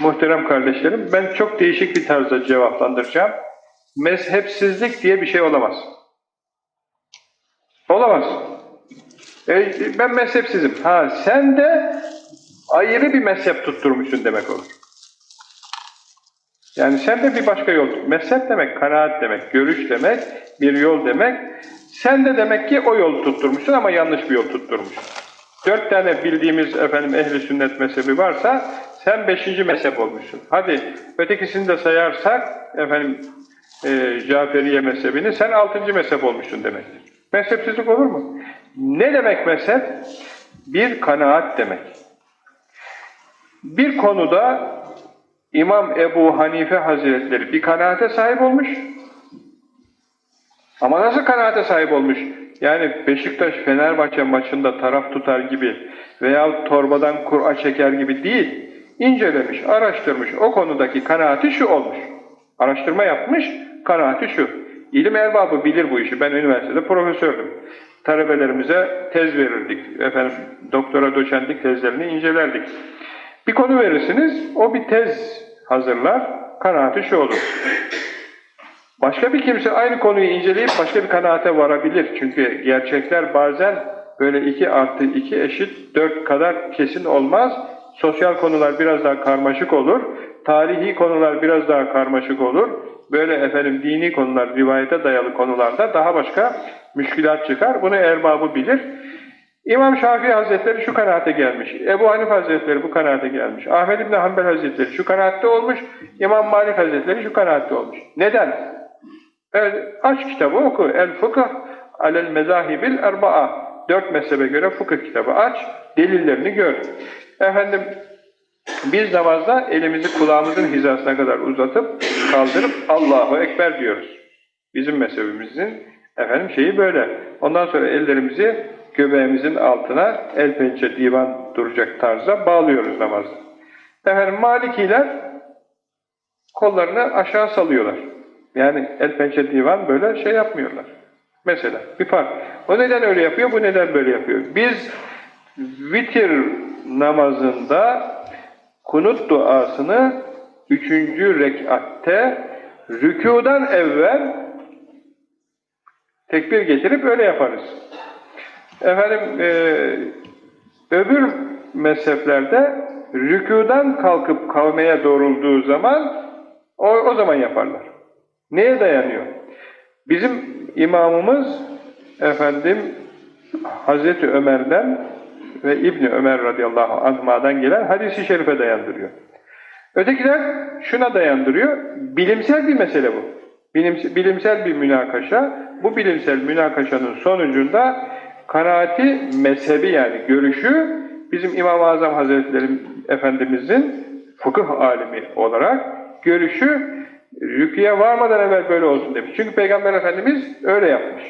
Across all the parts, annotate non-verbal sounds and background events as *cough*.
Muhterem kardeşlerim, ben çok değişik bir tarzda cevaplandıracağım. Mezhepsizlik diye bir şey olamaz. Olamaz. E, ben mezhepsizim. Ha, sen de ayrı bir mezhep tutturmuşsun demek olur. Yani sen de bir başka yol. Mezhep demek, kanaat demek, görüş demek, bir yol demek. Sen de demek ki o yolu tutturmuşsun ama yanlış bir yol tutturmuşsun. Dört tane bildiğimiz efendim ehli sünnet mezhebi varsa sen beşinci mezhep olmuşsun. Hadi ötekisini de sayarsak efendim e, Caferiye mezhebini sen altıncı mezhep olmuşsun demektir. Mezhepsizlik olur mu? Ne demek mezhep? Bir kanaat demek. Bir konuda İmam Ebu Hanife Hazretleri bir kanaate sahip olmuş. Ama nasıl kanaate sahip olmuş? Yani Beşiktaş Fenerbahçe maçında taraf tutar gibi veya torbadan Kur'a çeker gibi değil. İncelemiş, araştırmış. O konudaki kanaati şu olmuş. Araştırma yapmış, kanaati şu. İlim erbabı bilir bu işi. Ben üniversitede profesördüm. Talebelerimize tez verirdik. Efendim, doktora doçentlik tezlerini incelerdik. Bir konu verirsiniz, o bir tez hazırlar, kanaati şu olur. Başka bir kimse aynı konuyu inceleyip başka bir kanaate varabilir. Çünkü gerçekler bazen böyle 2 artı 2 eşit 4 kadar kesin olmaz. Sosyal konular biraz daha karmaşık olur. Tarihi konular biraz daha karmaşık olur. Böyle efendim dini konular, rivayete dayalı konularda daha başka müşkilat çıkar. Bunu erbabı bilir. İmam Şafii Hazretleri şu kanaate gelmiş. Ebu Hanif Hazretleri bu kanaate gelmiş. Ahmed İbni Hanbel Hazretleri şu kanaatte olmuş. İmam Malik Hazretleri şu kanaatte olmuş. Neden? Evet, aç kitabı oku. El fıkıh alel mezahibil erba'a. Dört mezhebe göre fıkıh kitabı aç. Delillerini gör. Efendim biz namazda elimizi kulağımızın hizasına kadar uzatıp kaldırıp Allahu Ekber diyoruz. Bizim mezhebimizin efendim şeyi böyle. Ondan sonra ellerimizi göbeğimizin altına el pençe divan duracak tarzda bağlıyoruz namazda. Efendim Malikiler kollarını aşağı salıyorlar. Yani el pençe divan böyle şey yapmıyorlar. Mesela bir fark. O neden öyle yapıyor, bu neden böyle yapıyor? Biz vitir namazında kunut duasını üçüncü rekatte rükudan evvel tekbir getirip öyle yaparız. Efendim e, öbür mezheplerde rükudan kalkıp kavmeye doğrulduğu zaman o, o zaman yaparlar. Neye dayanıyor? Bizim imamımız efendim Hazreti Ömer'den ve İbni Ömer radıyallahu anh'a'dan gelen hadisi şerife dayandırıyor. Ötekiler şuna dayandırıyor. Bilimsel bir mesele bu. Bilimsel, bir münakaşa. Bu bilimsel münakaşanın sonucunda kanaati mezhebi yani görüşü bizim İmam-ı Azam Hazretleri Efendimizin fıkıh alimi olarak görüşü rüküye varmadan evvel böyle olsun demiş. Çünkü Peygamber Efendimiz öyle yapmış.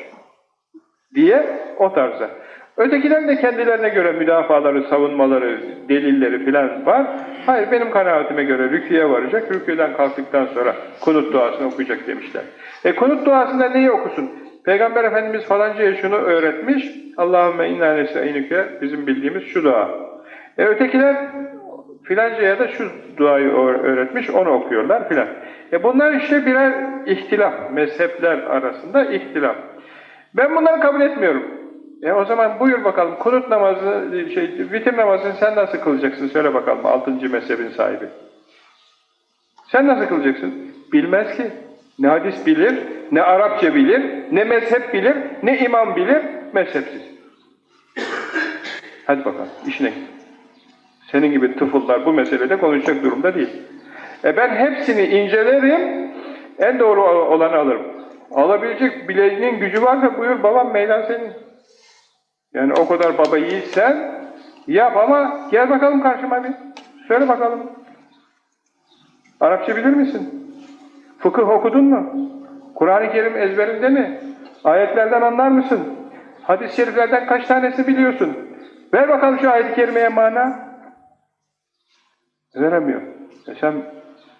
Diye o tarzda. Ötekiler de kendilerine göre müdafaları, savunmaları, delilleri filan var. Hayır benim kanaatime göre rüküye varacak. Rüküden kalktıktan sonra kunut duasını okuyacak demişler. E kunut duasında neyi okusun? Peygamber Efendimiz falancaya şunu öğretmiş. Allahümme inna nesainuke bizim bildiğimiz şu dua. E ötekiler filancaya da şu duayı öğretmiş, onu okuyorlar filan. E bunlar işte birer ihtilaf, mezhepler arasında ihtilaf. Ben bunları kabul etmiyorum. E o zaman buyur bakalım, kunut namazı, şey, vitir namazını sen nasıl kılacaksın? Söyle bakalım, altıncı mezhebin sahibi. Sen nasıl kılacaksın? Bilmez ki. Ne hadis bilir, ne Arapça bilir, ne mezhep bilir, ne imam bilir, mezhepsiz. Hadi bakalım, işine git. Senin gibi tıfıllar bu meselede konuşacak durumda değil. E ben hepsini incelerim, en doğru olanı alırım. Alabilecek bileğinin gücü varsa buyur babam meydan senin. Yani o kadar baba yiğitsen yap ama gel bakalım karşıma bir. Söyle bakalım. Arapça bilir misin? Fıkıh okudun mu? Kur'an-ı Kerim ezberinde mi? Ayetlerden anlar mısın? Hadis-i şeriflerden kaç tanesi biliyorsun? Ver bakalım şu ayet-i kerimeye mana. Veremiyor. E sen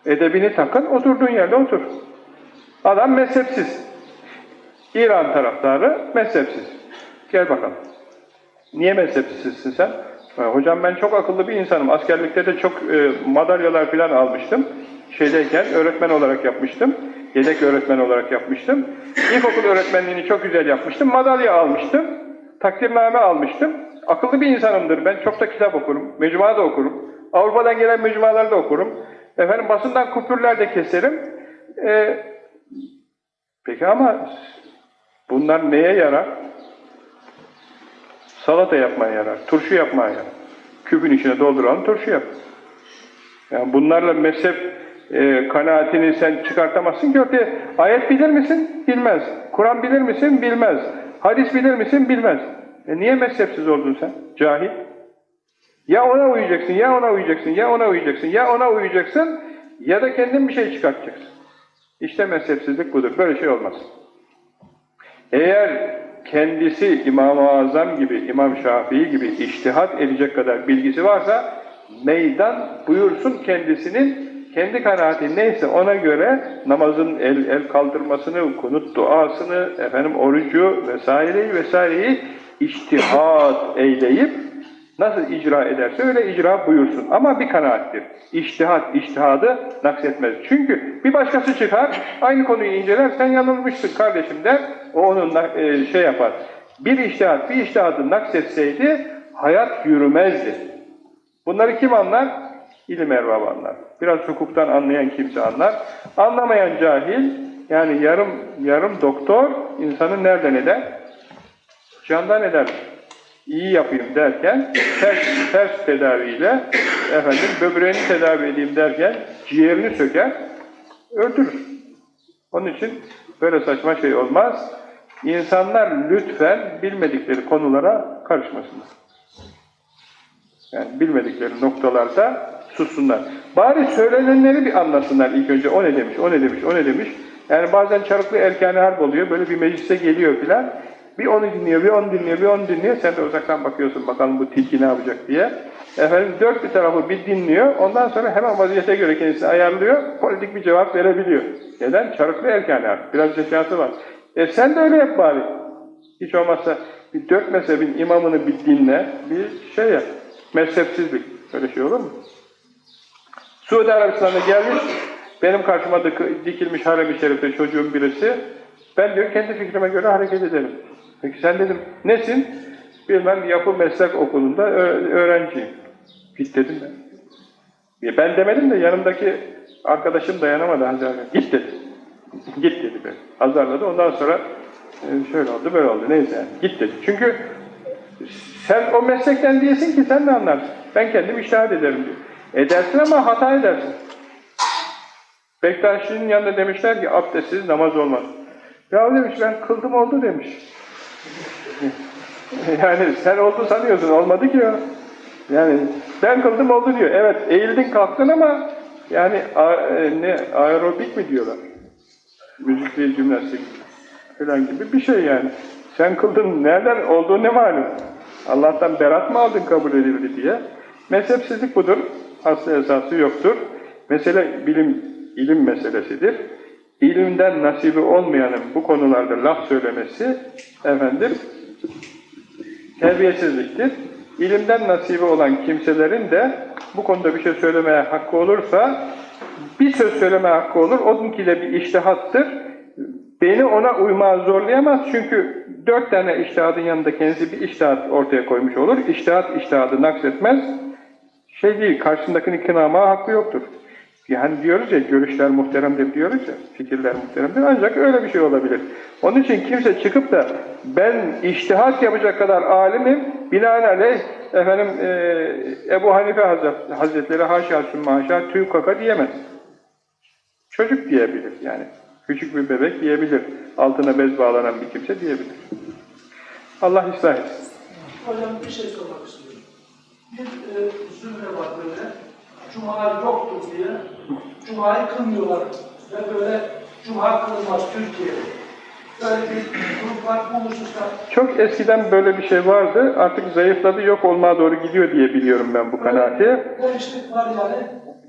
edebini takın, oturduğun yerde otur. Adam mezhepsiz. İran taraftarı mezhepsiz. Gel bakalım. Niye mezhepsizsin sen? Hocam ben çok akıllı bir insanım. Askerlikte de çok e, madalyalar falan almıştım. Şeydeyken öğretmen olarak yapmıştım. Yedek öğretmen olarak yapmıştım. İlkokul öğretmenliğini çok güzel yapmıştım. Madalya almıştım. Takdirname almıştım. Akıllı bir insanımdır. Ben çok da kitap okurum. Mecmua da okurum. Avrupa'dan gelen mecmuaları da okurum. Efendim basından kupürler de keserim. E, peki ama bunlar neye yarar? Salata yapmaya yarar, turşu yapmaya yarar. Küpün içine dolduralım, turşu yap. Yani bunlarla mezhep e, kanaatini sen çıkartamazsın ki ortaya. Ayet bilir misin? Bilmez. Kur'an bilir misin? Bilmez. Hadis bilir misin? Bilmez. E niye mezhepsiz oldun sen? Cahil. Ya ona uyacaksın, ya ona uyacaksın, ya ona uyacaksın, ya ona uyacaksın, ya da kendin bir şey çıkartacaksın. İşte mezhepsizlik budur. Böyle şey olmaz. Eğer kendisi İmam-ı Azam gibi, İmam Şafii gibi iştihat edecek kadar bilgisi varsa meydan buyursun kendisinin. Kendi kanaati neyse ona göre namazın el, el kaldırmasını, kunut duasını, efendim orucu vesaireyi vesaireyi iştihat eyleyip nasıl icra ederse öyle icra buyursun. Ama bir kanaattir. İştihat, iştihadı naksetmez. Çünkü bir başkası çıkar, aynı konuyu inceler, sen yanılmışsın kardeşim der, o onunla e, şey yapar. Bir iştihat, bir iştihadı naksetseydi hayat yürümezdi. Bunları kim anlar? İlim erbabı anlar. Biraz hukuktan anlayan kimse anlar. Anlamayan cahil, yani yarım yarım doktor insanı nereden eder? Candan eder iyi yapayım derken ters, ters tedaviyle efendim böbreğini tedavi edeyim derken ciğerini söker, öldürür. Onun için böyle saçma şey olmaz. İnsanlar lütfen bilmedikleri konulara karışmasınlar. Yani bilmedikleri noktalarda sussunlar. Bari söylenenleri bir anlasınlar ilk önce. O ne demiş, o ne demiş, o ne demiş. Yani bazen çarıklı erkâne harp oluyor. Böyle bir meclise geliyor filan. Bir onu dinliyor, bir onu dinliyor, bir onu dinliyor. Sen de uzaktan bakıyorsun bakalım bu tilki ne yapacak diye. Efendim dört bir tarafı bir dinliyor. Ondan sonra hemen vaziyete göre kendisini ayarlıyor. Politik bir cevap verebiliyor. Neden? Çarıklı erken harp. Biraz zekası var. E sen de öyle yap bari. Hiç olmazsa bir dört mezhebin imamını bir dinle, bir şey yap. Mezhepsizlik. Öyle şey olur mu? Suudi Arabistan'da gelmiş, benim karşıma dik- dikilmiş harem-i şerifte çocuğun birisi, ben diyor kendi fikrime göre hareket ederim. Peki sen dedim, nesin? Bilmem yapı meslek okulunda öğrenciyim. Git dedim ben. Ben demedim de yanımdaki arkadaşım dayanamadı Hazreti. Git dedi. *laughs* Git dedi ben. Azarladı. Ondan sonra e, şöyle oldu, böyle oldu. Neyse yani. Git dedi. Çünkü sen o meslekten değilsin ki sen ne anlarsın? Ben kendim iştahat ederim diyor. Edersin ama hata edersin. Bektaşi'nin yanında demişler ki abdestsiz namaz olmaz. Ya demiş ben kıldım oldu demiş. *laughs* yani sen oldu sanıyorsun olmadı ki ya. Yani ben kıldım oldu diyor. Evet eğildin kalktın ama yani a, e, ne aerobik mi diyorlar? Müzik değil jimnastik falan gibi bir şey yani. Sen kıldın nereden olduğu ne malum? Allah'tan berat mı aldın kabul edildi diye. Mezhepsizlik budur. Aslı esası yoktur. Mesele bilim, ilim meselesidir. İlimden nasibi olmayanın bu konularda laf söylemesi efendim terbiyesizliktir. İlimden nasibi olan kimselerin de bu konuda bir şey söylemeye hakkı olursa bir söz söyleme hakkı olur. Onunkiyle bir iştihattır. Beni ona uymaya zorlayamaz çünkü dört tane iştihadın yanında kendisi bir iştihat ortaya koymuş olur. İştihat iştihadı naksetmez. Şey değil, karşısındakini kınamaya hakkı yoktur. Yani diyoruz ya, görüşler muhteremdir diyoruz ya, fikirler muhteremdir. Ancak öyle bir şey olabilir. Onun için kimse çıkıp da ben iştihat yapacak kadar alimim, binaenaleyh efendim e, Ebu Hanife Hazret, Hazretleri haşa sümme haşa tüy kaka diyemez. Çocuk diyebilir yani. Küçük bir bebek diyebilir. Altına bez bağlanan bir kimse diyebilir. Allah ıslah etsin. Hocam bir şey sormak istiyorum. Bir e, zümre var böyle, Cuma yoktur diye, Cuma'yı kılmıyorlar ve böyle Cuma kılınmaz Türkiye'de. Çok eskiden böyle bir şey vardı. Artık zayıfladı, yok olmaya doğru gidiyor diye biliyorum ben bu kanaati.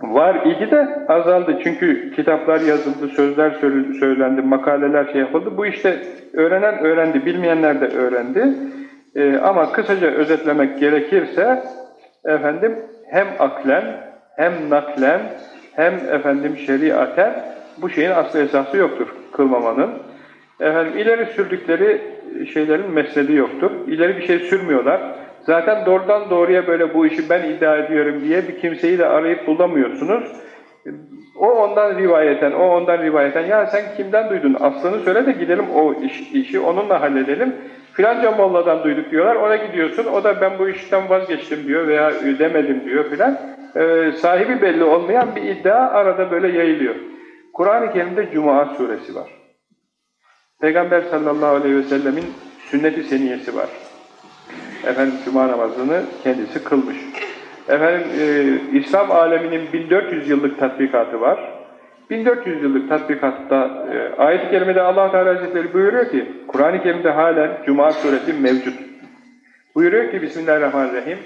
var ilgi de azaldı. Çünkü kitaplar yazıldı, sözler söyle- söylendi, makaleler şey yapıldı. Bu işte öğrenen öğrendi, bilmeyenler de öğrendi. Ee, ama kısaca özetlemek gerekirse efendim hem aklen hem naklen hem efendim şeriaten bu şeyin aslı esası yoktur kılmamanın. Efendim ileri sürdükleri şeylerin mesnedi yoktur. İleri bir şey sürmüyorlar. Zaten doğrudan doğruya böyle bu işi ben iddia ediyorum diye bir kimseyi de arayıp bulamıyorsunuz. O ondan rivayeten, o ondan rivayeten. Ya sen kimden duydun? Aslını söyle de gidelim o iş, işi onunla halledelim. Filanca molladan duyduk diyorlar. Ona gidiyorsun. O da ben bu işten vazgeçtim diyor veya demedim diyor filan. Ee, sahibi belli olmayan bir iddia arada böyle yayılıyor. Kur'an-ı Kerim'de Cuma suresi var. Peygamber sallallahu aleyhi ve sellemin sünnet-i seniyesi var. Efendim Cuma namazını kendisi kılmış. Efendim e, İslam aleminin 1400 yıllık tatbikatı var. 1400 yıllık tatbikatta e, ayet-i kerimede Allah Teala Hazretleri buyuruyor ki Kur'an-ı Kerim'de halen Cuma suresi mevcut. Buyuruyor ki Bismillahirrahmanirrahim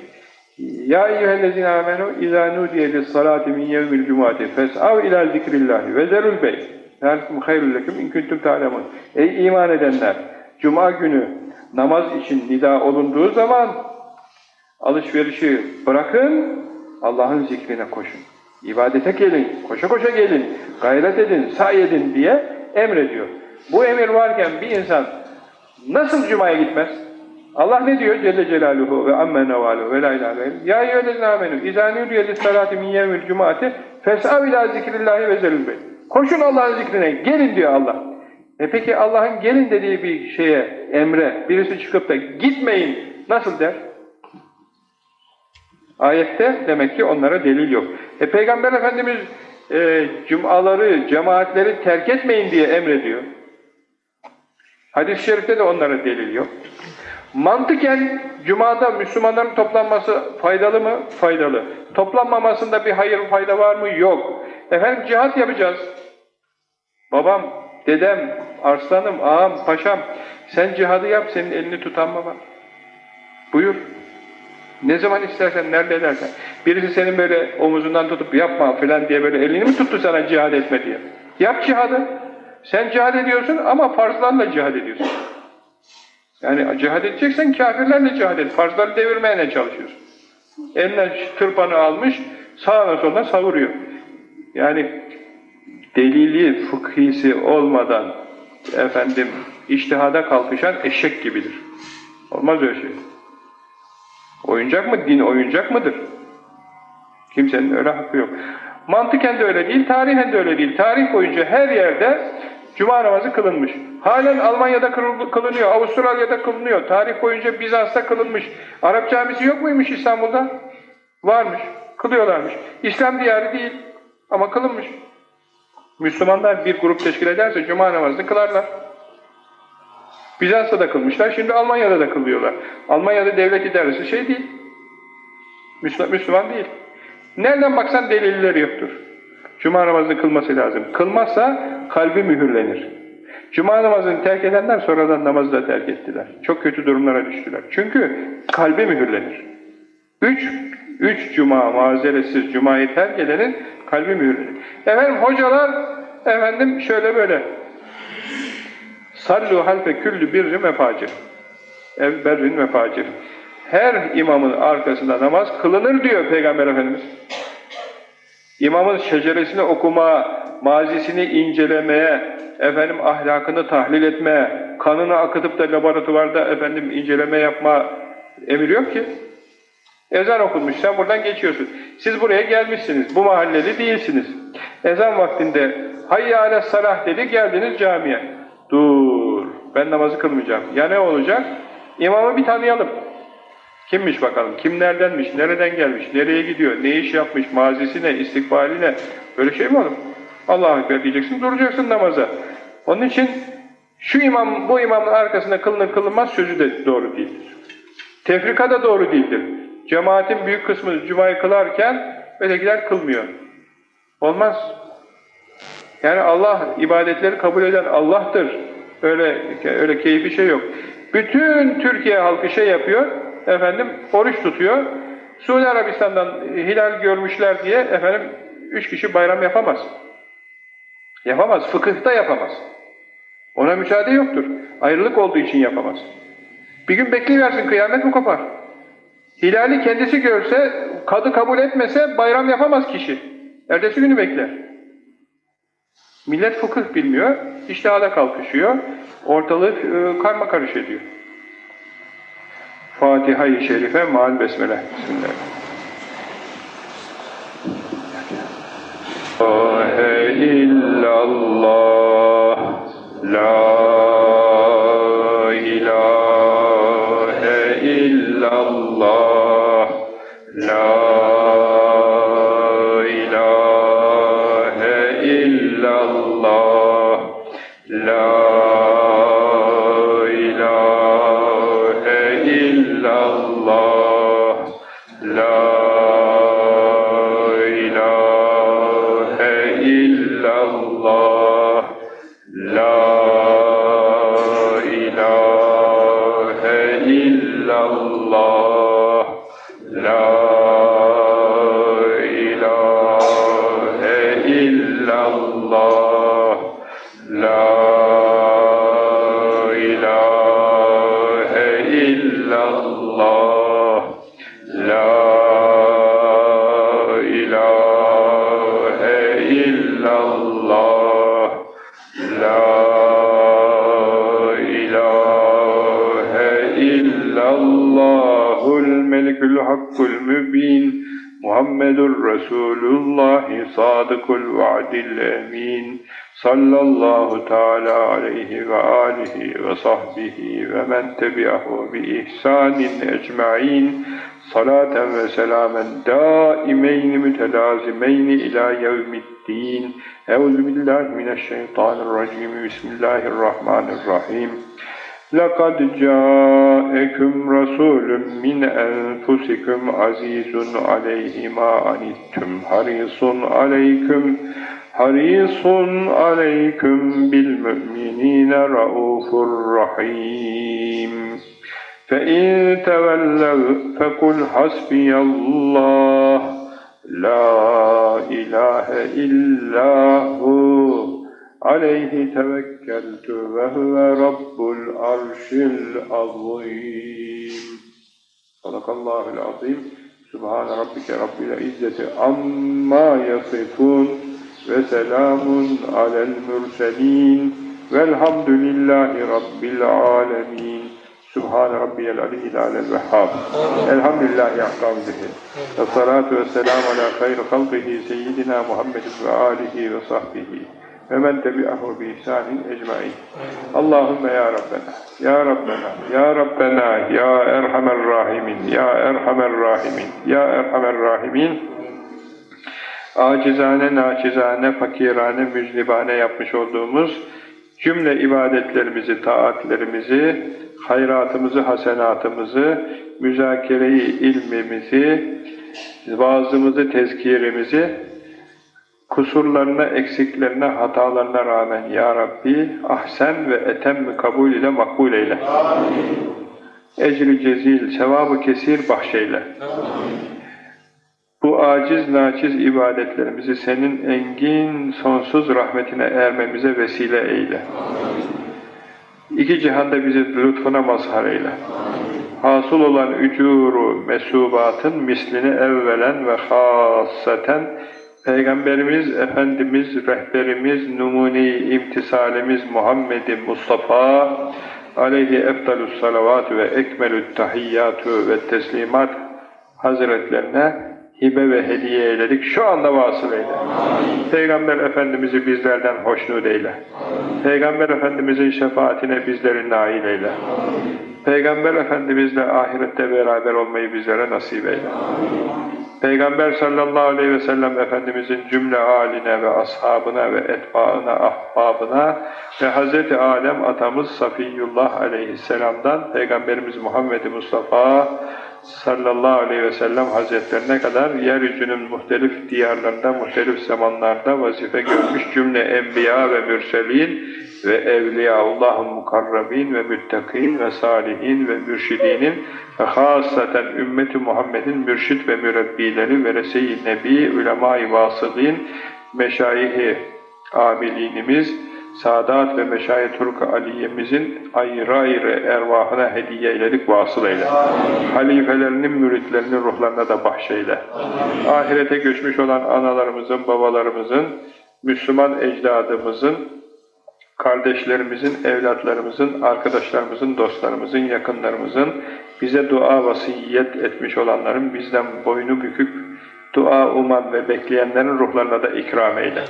Ya eyyühellezine amenu izâ nudiye lissalâti min yevmil cumâti fes'av ilâ zikrillâhi ve zerul bey zâlikum hayrul leküm in kuntum ta'lemun Ey iman edenler! Cuma günü namaz için nida olunduğu zaman alışverişi bırakın, Allah'ın zikrine koşun. İbadete gelin, koşa koşa gelin, gayret edin, say edin diye emrediyor. Bu emir varken bir insan nasıl Cuma'ya gitmez? Allah ne diyor? Celle Celaluhu ve amme nevaluhu ve la ilahe. Ya eyyühellezine amenu izâ nûdiye lissalâti min yevmil cumâti fes'av ilâ zikrillahi ve zelül. Koşun Allah'ın zikrine, gelin diyor Allah. E peki Allah'ın gelin dediği bir şeye, emre, birisi çıkıp da gitmeyin nasıl der? Ayette demek ki onlara delil yok. E Peygamber Efendimiz e, cumaları, cemaatleri terk etmeyin diye emrediyor. Hadis-i şerifte de onlara delil yok. Mantıken Cuma'da Müslümanların toplanması faydalı mı? Faydalı. Toplanmamasında bir hayır fayda var mı? Yok. Efendim cihat yapacağız. Babam, dedem, arslanım, ağam, paşam sen cihadı yap senin elini tutan mı var? Buyur. Ne zaman istersen, nerede edersen. Birisi senin böyle omuzundan tutup yapma falan diye böyle elini mi tuttu sana cihad etme diye? Yap cihadı. Sen cihad ediyorsun ama farzlarla cihad ediyorsun. Yani cihad edeceksen kafirlerle cihad et. Farzları devirmeye çalışıyorsun. Eline tırpanı almış, sağına soluna savuruyor. Yani delili, fıkhisi olmadan efendim iştihada kalkışan eşek gibidir. Olmaz öyle şey. Oyuncak mı? Din oyuncak mıdır? Kimsenin öyle hakkı yok. Mantıken de öyle değil, tarihen de öyle değil. Tarih boyunca her yerde Cuma namazı kılınmış. Halen Almanya'da kılınıyor, Avustralya'da kılınıyor. Tarih boyunca Bizans'ta kılınmış. Arap camisi yok muymuş İstanbul'da? Varmış. Kılıyorlarmış. İslam diyarı değil ama kılınmış. Müslümanlar bir grup teşkil ederse Cuma namazını kılarlar. Bizans'ta da kılmışlar, şimdi Almanya'da da kılıyorlar. Almanya'da devlet idaresi şey değil. Müslüman, değil. Nereden baksan delilleri yoktur. Cuma namazını kılması lazım. Kılmazsa kalbi mühürlenir. Cuma namazını terk edenler sonradan namazı da terk ettiler. Çok kötü durumlara düştüler. Çünkü kalbi mühürlenir. Üç, üç cuma mazeretsiz cumayı terk edenin kalbi mühürlenir. Efendim hocalar efendim şöyle böyle Sallu halfe küllü birrin ve facir. Ev berrin ve facir. Her imamın arkasında namaz kılınır diyor Peygamber Efendimiz. İmamın şeceresini okuma, mazisini incelemeye, efendim ahlakını tahlil etmeye, kanını akıtıp da laboratuvarda efendim inceleme yapma emir yok ki. Ezan okunmuş, sen buradan geçiyorsun. Siz buraya gelmişsiniz, bu mahalleli değilsiniz. Ezan vaktinde hayya ale salah dedi, geldiniz camiye. Dur, ben namazı kılmayacağım. Ya ne olacak? İmamı bir tanıyalım. Kimmiş bakalım, kim neredenmiş, nereden gelmiş, nereye gidiyor, ne iş yapmış, mazisi ne, istikbali ne? Böyle şey mi olur? Allah'a ekber diyeceksin, duracaksın namaza. Onun için şu imam, bu imamın arkasında kılınır kılınmaz sözü de doğru değildir. Tefrika da doğru değildir. Cemaatin büyük kısmı Cuma'yı kılarken ötekiler kılmıyor. Olmaz. Yani Allah ibadetleri kabul eden Allah'tır. Öyle öyle keyfi şey yok. Bütün Türkiye halkı şey yapıyor, efendim oruç tutuyor. Suudi Arabistan'dan hilal görmüşler diye efendim üç kişi bayram yapamaz. Yapamaz, fıkıhta yapamaz. Ona müsaade yoktur. Ayrılık olduğu için yapamaz. Bir gün bekleyiversin, kıyamet mi kopar? Hilali kendisi görse, kadı kabul etmese bayram yapamaz kişi. Ertesi günü bekler. Millet fıkıh bilmiyor, iştihada kalkışıyor, ortalığı e, karma karış ediyor. Fatiha-i Şerife, Maal Besmele. Bismillah. ilahe illallah La محمد رسول الله صادق الوعد الأمين صلى الله تعالى عليه وآله وصحبه ومن تبعه بإحسان أجمعين صلاة وسلاما دائمين متلازمين إلى يوم الدين أعوذ بالله من الشيطان الرجيم بسم الله الرحمن الرحيم لَقَدْ جَاءَكُمْ رَسُولٌ مِّنْ أَنفُسِكُمْ عَزِيزٌ عَلَيْهِ مَا عَنِتُّمْ حَرِيصٌ عَلَيْكُمْ حَرِيصٌ عَلَيْكُمْ بِالْمُؤْمِنِينَ رَءُوفٌ رَحِيمٌ فَإِن تَوَلَّوْا فَقُلْ حَسْبِيَ اللَّهُ لَا إِلَٰهَ إِلَّا هُوَ Aleyhi tevekkeltü ve huve rabbul arşil azim. Sadakallahul azim. Subhane rabbike rabbil izzeti amma yasifun ve selamun alel mürselin velhamdülillahi rabbil alemin. Subhane rabbiyel aleyhi alel vehhab. Elhamdülillahi ahkam zikir. Ve salatu ve selamu ala hayr halkihi seyyidina Muhammedin ve alihi ve sahbihi ve men tebi'ahu bi ihsanin ecmain. Allahümme ya Rabbena, ya Rabbena, ya Rabbena, ya Erhamer Rahimin, ya Erhamer Rahimin, ya Erhamer Rahimin. Acizane, naçizane, fakirane, müclibane yapmış olduğumuz cümle ibadetlerimizi, taatlerimizi, hayratımızı, hasenatımızı, müzakereyi, ilmimizi, vaazımızı, tezkirimizi kusurlarına, eksiklerine, hatalarına rağmen Ya Rabbi ahsen ve etem kabul ile makbul eyle. Ecri cezil, sevabı kesir bahşeyle. Bu aciz naçiz ibadetlerimizi senin engin sonsuz rahmetine ermemize vesile eyle. İki cihanda bizi lütfuna mazhar eyle. Hasıl olan ücuru mesubatın mislini evvelen ve hasaten Peygamberimiz, Efendimiz, rehberimiz, numune-i imtisalimiz Muhammed Mustafa aleyhi efdalus salavatü ve ekmelü tahiyyatü ve teslimat hazretlerine hibe ve hediye eyledik. Şu anda vasıl eyle. Peygamber Efendimiz'i bizlerden hoşnut eyle. Peygamber Efendimiz'in şefaatine bizleri nail eyle. Peygamber Efendimizle ahirette beraber olmayı bizlere nasip eyle. Peygamber sallallahu aleyhi ve sellem Efendimizin cümle haline ve ashabına ve etbaına, ahbabına ve Hazreti Alem atamız Safiyullah aleyhisselamdan Peygamberimiz Muhammed Mustafa sallallahu aleyhi ve sellem hazretlerine kadar yeryüzünün muhtelif diyarlarında, muhtelif zamanlarda vazife görmüş cümle enbiya ve mürselin ve evliyaullah'ın mukarrabin ve müttakin ve salihin ve mürşidinin ve hasaten ümmeti Muhammed'in mürşid ve mürebbileri ve rese-i nebi, ulema-i vasılin, meşayihi amilinimiz, Sadat ve Meşayet Turk Aliye'mizin ayrı ayrı ervahına hediye eyledik, vasıl eyle. Halifelerinin, müritlerinin ruhlarına da bahşeyle. Ahirete göçmüş olan analarımızın, babalarımızın, Müslüman ecdadımızın, kardeşlerimizin, evlatlarımızın, arkadaşlarımızın, dostlarımızın, yakınlarımızın, bize dua vasiyet etmiş olanların bizden boynu bükük, dua uman ve bekleyenlerin ruhlarına da ikram eyle.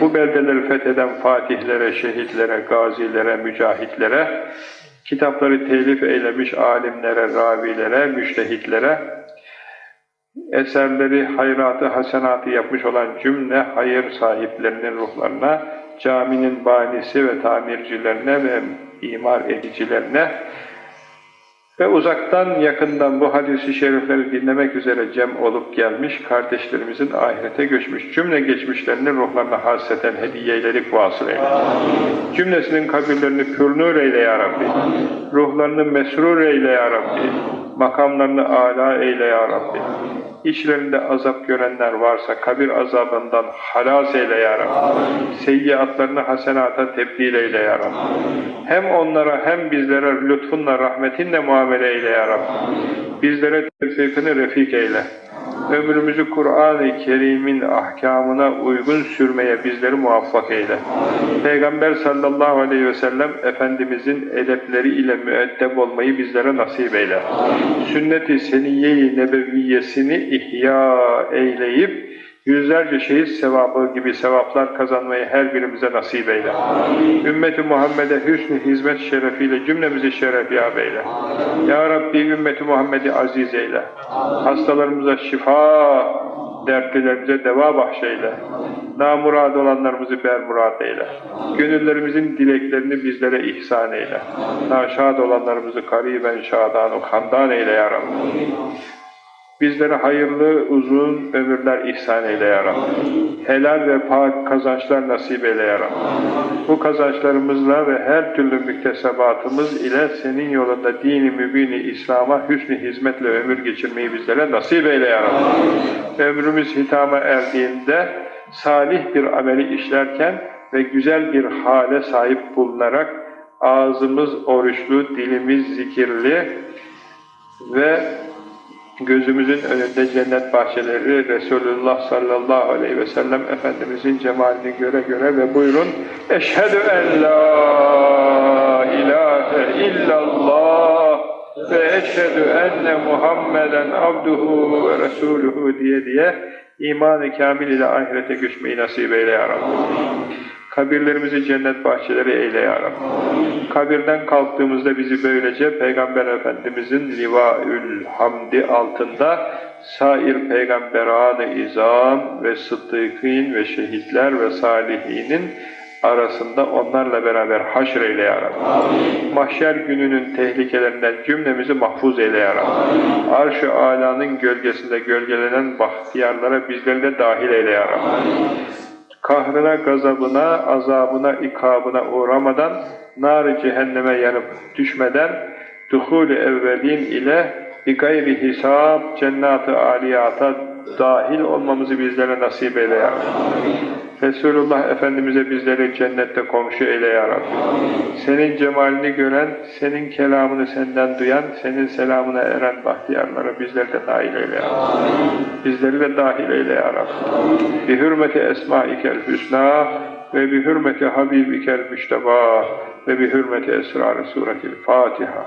Bu beldeleri fetheden fatihlere, şehitlere, gazilere, mücahitlere, kitapları telif eylemiş alimlere, ravilere, müştehitlere, eserleri, hayratı, hasenatı yapmış olan cümle hayır sahiplerinin ruhlarına, caminin banisi ve tamircilerine ve imar edicilerine ve uzaktan yakından bu hadisi şerifleri dinlemek üzere cem olup gelmiş kardeşlerimizin ahirete göçmüş cümle geçmişlerinin ruhlarına hasreten hediyeleri vasıl eyle. Cümlesinin kabirlerini pürnür eyle ya Rabbi. Ruhlarını mesrur eyle ya Rabbi. Makamlarını âlâ eyle ya Rabbi. İçlerinde azap görenler varsa kabir azabından halas eyle ya Rabbi. Seyyiatlarını hasenata tebdil eyle ya Rabbi. Hem onlara hem bizlere lütfunla, rahmetinle muamele eyle ya Rabbi. Bizlere tevfikini refik eyle. Ömrümüzü Kur'an-ı Kerim'in ahkamına uygun sürmeye bizleri muvaffak eyle. Peygamber sallallahu aleyhi ve sellem Efendimizin edepleri ile müeddep olmayı bizlere nasip eyle. Sünnet-i seniyye-i nebeviyesini ihya eyleyip yüzlerce şehit sevabı gibi sevaplar kazanmayı her birimize nasip eyle. Ümmeti Muhammed'e hüsnü hizmet şerefiyle cümlemizi şerefyab eyle. Ya Rabbi ümmeti Muhammed'i aziz eyle. Hastalarımıza şifa, dertlilerimize deva bahşeyle. Namurad olanlarımızı bermurad eyle. Gönüllerimizin dileklerini bizlere ihsan eyle. Naşad olanlarımızı kariben şadan handan eyle ya Rabbi. Bizlere hayırlı uzun ömürler ihsan eyle ya Rabbi. Helal ve pak kazançlar nasip eyle ya Rabbi. Bu kazançlarımızla ve her türlü müktesebatımız ile senin yolunda dini mübini İslam'a hüsnü hizmetle ömür geçirmeyi bizlere nasip eyle ya Rabbi. Ömrümüz hitama erdiğinde salih bir ameli işlerken ve güzel bir hale sahip bulunarak ağzımız oruçlu, dilimiz zikirli ve gözümüzün önünde cennet bahçeleri Resulullah sallallahu aleyhi ve sellem Efendimizin cemalini göre göre ve buyurun Eşhedü en la ilahe illallah ve eşhedü enne Muhammeden abduhu ve resuluhu diye diye iman-ı kamil ile ahirete göçmeyi nasip eyle ya Rabbi. Kabirlerimizi cennet bahçeleri eyle ya Rabbi. Kabirden kalktığımızda bizi böylece Peygamber Efendimizin livaül hamdi altında sair peygamberan-ı izam ve sıddıkîn ve şehitler ve salihinin arasında onlarla beraber haşr eyle ya Rabbi. Mahşer gününün tehlikelerinden cümlemizi mahfuz eyle ya Rabbi. Arş-ı alanın gölgesinde gölgelenen bahtiyarlara bizleri de dahil eyle ya Rabbi kahrına, gazabına, azabına, ikabına uğramadan, nar-ı cehenneme yanıp düşmeden, duhul-i evvelin ile bir gayri hesap cennet-i aliyata dahil olmamızı bizlere nasip eyle ya. Resulullah Efendimiz'e bizleri cennette komşu eyle ya Rabbi. Senin cemalini gören, senin kelamını senden duyan, senin selamına eren bahtiyarlara bizleri de dahil eyle ya Rabbi. Bizleri de dahil eyle ya Rabbi. Bi hürmeti esmaikel hüsna ve bi hürmeti habibikel müşteba ve bi hürmeti esrar suretil Fatiha.